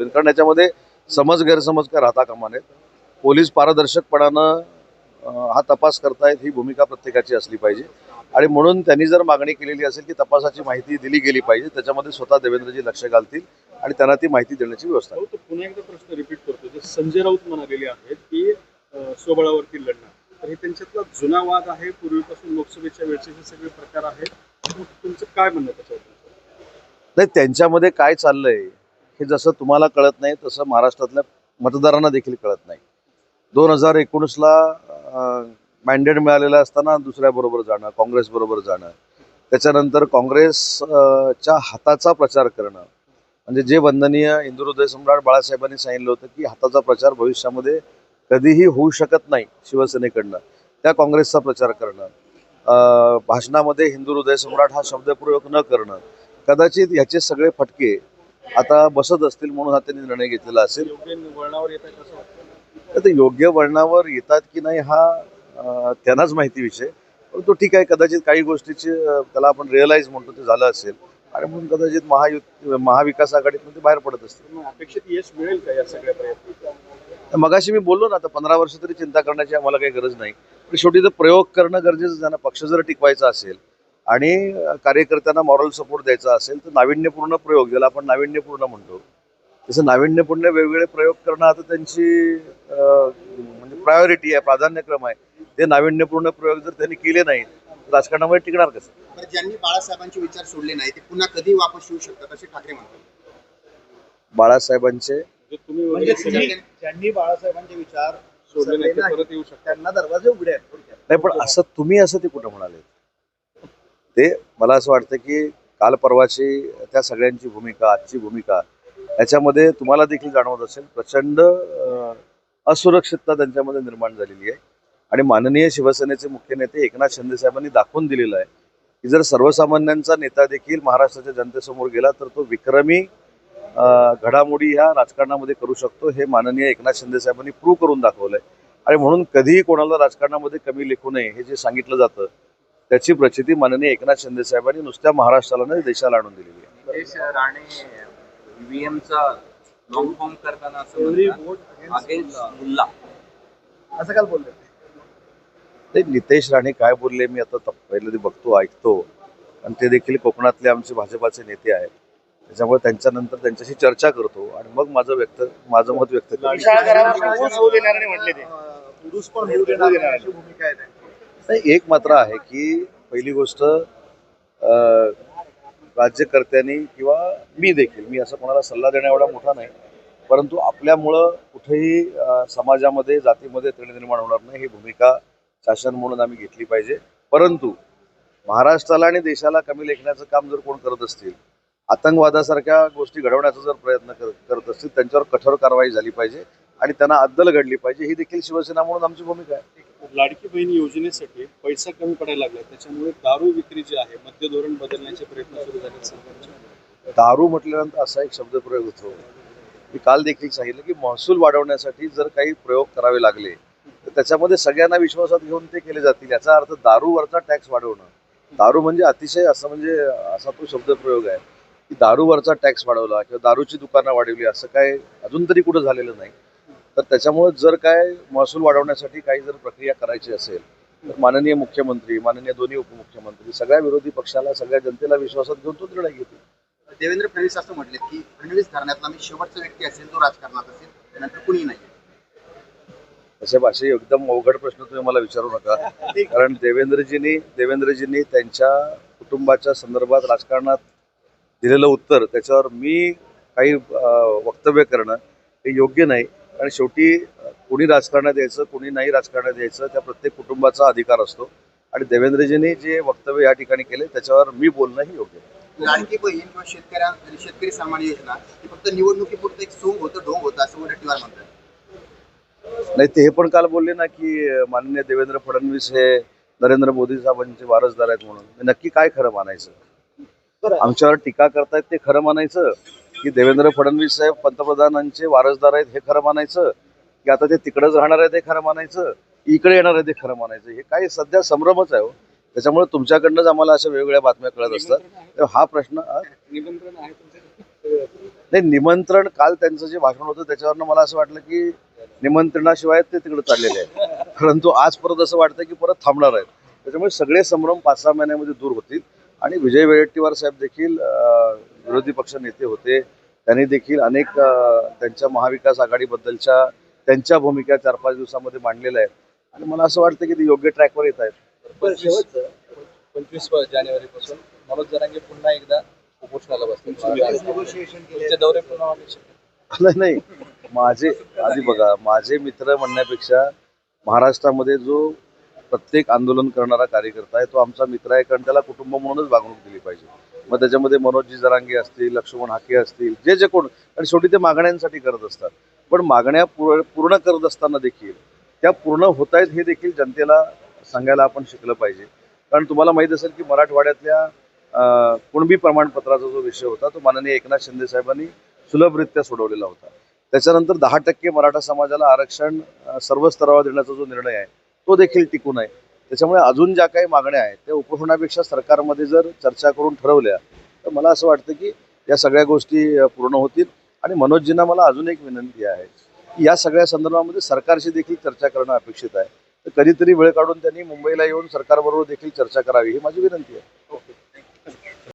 कारण याच्यामध्ये समज गैरसमज काय राहता कामा नयेत पोलीस पारदर्शकपणानं हा तपास करतायत ही भूमिका प्रत्येकाची असली पाहिजे. आणि म्हणून त्यांनी जर मागणी केलेली असेल की तपासाची माहिती दिली गेली पाहिजे त्याच्यामध्ये स्वतः देवेंद्रजी लक्ष घालतील आणि त्यांना ती माहिती देण्याची व्यवस्था पुन्हा एकदा प्रश्न रिपीट करतो. जे संजय राऊत म्हणालेले आहेत की स्वबळावरती लढणार. तर हे त्यांच्यातला जुना वाद आहे पूर्वीपासून लोकसभेच्या वेळचे हे सगळे प्रकार आहेत. तुमचं काय म्हणणं त्याच्यावर? नाही त्यांच्यामध्ये काय चाललंय हे जसं तुम्हाला कळत नाही तसं महाराष्ट्रातल्या मतदारांना देखील कळत नाही. दोन हजार एकोणीसला मॅन्डेट मिळालेलं असताना दुसऱ्याबरोबर जाणं काँग्रेसबरोबर जाणं. त्याच्यानंतर काँग्रेसच्या हाताचा प्रचार करणं. म्हणजे जे वंदनीय हिंदुहृदय सम्राट बाळासाहेबांनी सांगितलं होतं की हाताचा प्रचार भविष्यामध्ये कधीही होऊ शकत नाही शिवसेनेकडनं. त्या काँग्रेसचा प्रचार करणं. भाषणामध्ये हिंदू हृदय सम्राट हा शब्दप्रयोग न करणं. कदाचित ह्याचे सगळे फटके आता बसत असतील म्हणून हा त्यांनी निर्णय घेतलेला असेल. तर ते योग्य वळणावर येतात की नाही हा त्यांनाच माहिती विषय. परंतु ठीक आहे कदाचित काही गोष्टीची त्याला आपण रिअलाइज म्हणतो ते झालं असेल. आणि म्हणून कदाचित महायुत महाविकास आघाडीतून ते बाहेर पडत असतील. अपेक्षित यश मिळेल का या सगळ्या प्रयत्नात तर मगाशी मी बोललो ना आता पंधरा वर्ष तरी चिंता करण्याची आम्हाला काही गरज नाही. पण शेवटी तर प्रयोग करणं गरजेचं आहे ना पक्ष जर टिकवायचा असेल आणि कार्यकर्त्यांना मॉरल सपोर्ट द्यायचा असेल तर नाविन्यपूर्ण प्रयोग ज्याला आपण नाविन्यपूर्ण म्हणतो. तसं नाविन्यपूर्ण वेगवेगळे प्रयोग करणं आता त्यांची म्हणजे प्रायोरिटी आहे प्राधान्यक्रम आहे. ते नाविन्यपूर्ण प्रयोग जर त्यांनी केले नाही तर राजकारणामध्ये टिकणार कसं? तर ज्यांनी बाळासाहेबांचे विचार सोडले नाही ते पुन्हा कधी वापस येऊ शकतात असे ठाकरे म्हणतात. बाळासाहेबांचे? म्हणजे ज्यांनी बाळासाहेबांचे विचार सोडले नाही ते नाही. परत येऊ शकतात. त्यांना दरवाजे उघडे आहेत. नाही पण असं तुम्ही असं ते कुठं म्हणाले? ते मला असं वाटतं की काल परवाची त्या सगळ्यांची भूमिका आजची भूमिका याच्यामध्ये तुम्हाला देखील जाणवत असेल प्रचंड असुरक्षितता त्यांच्यामध्ये निर्माण झालेली आहे. आणि माननीय शिवसेनेचे मुख्य नेते एकनाथ शिंदे साहेबांनी दाखवून दिलेलं आहे की जर सर्वसामान्यांचा नेता देखील महाराष्ट्राच्या जनतेसमोर गेला तर तो विक्रमी घडामोडी ह्या राजकारणामध्ये करू शकतो हे माननीय एकनाथ शिंदे साहेबांनी प्रूव्ह करून आहे आणि म्हणून कधीही कोणाला राजकारणामध्ये कमी लेखू नये हे जे सांगितलं जातं त्याची प्रचिती माननीय एकनाथ शिंदे साहेबांनी नुसत्या महाराष्ट्राला नाही देशाला आणून दिलेली आहे. नितेश राणे ईव्हीएमचा लॉंग फॉर्म करताना असं Every म्हणतात, vote against against Mullah. Mulla. असं काल बोलले ते नितेश राणे काय बोलले मी आता पहिले ते बघतो ऐकतो. आणि ते देखील कोकणातले आमचे भाजपाचे नेते आहेत. त्याच्यामुळे त्यांच्यानंतर त्यांच्याशी चर्चा करतो आणि मग माझं व्यक्त माझं मत व्यक्त करतो. शाळागारांना ऊस होऊ देणार नाही म्हटले ते. ऊस पण होऊ देणार नाही. अशी भूमिका आहे त्यांची. नाही एक मात्र आहे की पहिली गोष्ट राज्यकर्त्यांनी किंवा मी देखील मी असं कोणाला सल्ला देण्या एवढा मोठा नाही परंतु आपल्यामुळं कुठेही समाजामध्ये जातीमध्ये तेढ निर्माण होणार नाही ही भूमिका शासन म्हणून आम्ही घेतली पाहिजे. परंतु महाराष्ट्राला आणि देशाला कमी लेखण्याचं काम जर कोण करत असतील आतंकवादासारख्या गोष्टी घडवण्याचा जर प्रयत्न कर- करत असतील त्यांच्यावर कठोर कारवाई झाली पाहिजे आणि त्यांना अद्दल घडली पाहिजे ही देखील शिवसेना म्हणून आमची भूमिका आहे. लाडकी बहीण योजनेसाठी पैसा कमी पडायला लागला. त्याच्यामुळे दारू विक्री जी आहे मद्य धोरण बदलण्याचे प्रयत्न सुरू झाले सरकारचे. दारू म्हटल्यानंतर असा एक शब्दप्रयोग होतो. मी काल देखील सांगितलं की महसूल वाढवण्यासाठी जर काही प्रयोग करावे लागले तर त्याच्यामध्ये सगळ्यांना विश्वासात घेऊन ते केले जातील. याचा अर्थ दारूवरचा टॅक्स वाढवणं. दारू म्हणजे अतिशय असं म्हणजे असा तो शब्दप्रयोग आहे की दारूवरचा टॅक्स वाढवला किंवा दारूची दुकानं वाढवली असं काय अजून तरी कुठं झालेलं नाही. तर त्याच्यामुळे जर काय महसूल वाढवण्यासाठी काही जर प्रक्रिया करायची असेल तर माननीय मुख्यमंत्री माननीय दोन्ही उपमुख्यमंत्री सगळ्या विरोधी पक्षाला सगळ्या जनतेला विश्वासात घेऊन तो निर्णय घेतील. देवेंद्र फडणवीस असं म्हटले की फडणवीस घराण्यातला मी शेवटचा व्यक्ती असेल तो राजकारणात असेल त्यानंतर कुणी नाही. असे भाषे एकदम अवघड प्रश्न तुम्ही मला विचारू नका. कारण देवेंद्रजींनी देवेंद्रजींनी त्यांच्या कुटुंबाच्या संदर्भात राजकारणात दिलेलं उत्तर त्याच्यावर मी काही वक्तव्य करणं हे योग्य नाही. कारण शेवटी कोणी राजकारणात यायचं कोणी नाही राजकारणात यायचं त्या प्रत्येक कुटुंबाचा अधिकार असतो. आणि देवेंद्रजींनी जे वक्तव्य या ठिकाणी केले त्याच्यावर मी बोलणंही योग्य नाही लाडकी बहीण किंवा शेतकऱ्या शेतकरी सन्मान योजना ही फक्त निवडणुकीपुरतं एक सोंग होतं ढोंग होतं असं वडेट्टीवार म्हणतात. नाही ते हे पण काल बोलले ना की माननीय देवेंद्र फडणवीस हे नरेंद्र मोदी साहेबांचे वारसदार आहेत म्हणून. नक्की काय खरं मानायचं? आमच्यावर टीका करतायत ते खरं मानायचं? की देवेंद्र फडणवीस साहेब पंतप्रधानांचे वारसदार आहेत हे खरं मानायचं? की आता ते तिकडंच राहणार आहे ते खरं मानायचं? इकडे येणार आहे ते खरं मानायचं? हे काही सध्या संभ्रमच आहे हो. त्याच्यामुळे तुमच्याकडनंच आम्हाला अशा वेगवेगळ्या बातम्या कळत असतात. हा प्रश्न नाही निमंत्रण काल त्यांचं जे भाषण होतं त्याच्यावरनं मला असं वाटलं की निमंत्रणाशिवाय ते तिकडे चाललेले आहेत. परंतु आज परत असं वाटतं की परत थांबणार आहेत. त्याच्यामुळे सगळे संभ्रम पाच सहा महिन्यामध्ये दूर होतील. आणि विजय वडेट्टीवार साहेब देखील विरोधी पक्ष नेते होते. त्यांनी देखील अनेक त्यांच्या महाविकास आघाडीबद्दलच्या त्यांच्या भूमिका चार पाच दिवसामध्ये मांडलेल्या आहेत. आणि मला असं वाटतं की ते योग्य ट्रॅकवर येत आहेत. पंचवीस जानेवारी पासून मनोज जरांगे पुन्हा एकदा उपोषणाला बसतील. दौरे पुन्हा नाही नाही. माझे आधी बघा माझे मित्र म्हणण्यापेक्षा महाराष्ट्रामध्ये जो प्रत्येक आंदोलन करणारा कार्यकर्ता आहे तो आमचा मित्र आहे कारण त्याला कुटुंब म्हणूनच वागणूक दिली पाहिजे. मग त्याच्यामध्ये मनोजजी जरांगे असतील लक्ष्मण हाके असतील जे जे कोण आणि शेवटी ते मागण्यांसाठी करत असतात. पण मागण्या पूर्ण पूर्ण करत असताना देखील त्या पूर्ण होत आहेत हे देखील जनतेला सांगायला आपण शिकलं पाहिजे. कारण तुम्हाला माहीत असेल की मराठवाड्यातल्या कुणबी प्रमाणपत्राचा जो विषय होता तो माननीय एकनाथ शिंदे साहेबांनी सुलभरित्या सोडवलेला होता. त्याच्यानंतर दहा टक्के मराठा समाजाला आरक्षण सर्व स्तरावर देण्याचा जो निर्णय आहे तो देखील टिकून आहे. त्याच्यामुळे अजून ज्या काही मागण्या आहेत त्या उपोषणापेक्षा सरकारमध्ये जर चर्चा करून ठरवल्या तर मला असं वाटतं की या सगळ्या गोष्टी पूर्ण होतील. आणि मनोजजींना मला अजून एक विनंती आहे की या सगळ्या संदर्भामध्ये सरकारशी देखील चर्चा करणं अपेक्षित आहे. तर कधीतरी वेळ काढून त्यांनी मुंबईला येऊन सरकारबरोबर देखील चर्चा करावी ही माझी विनंती आहे. ओके.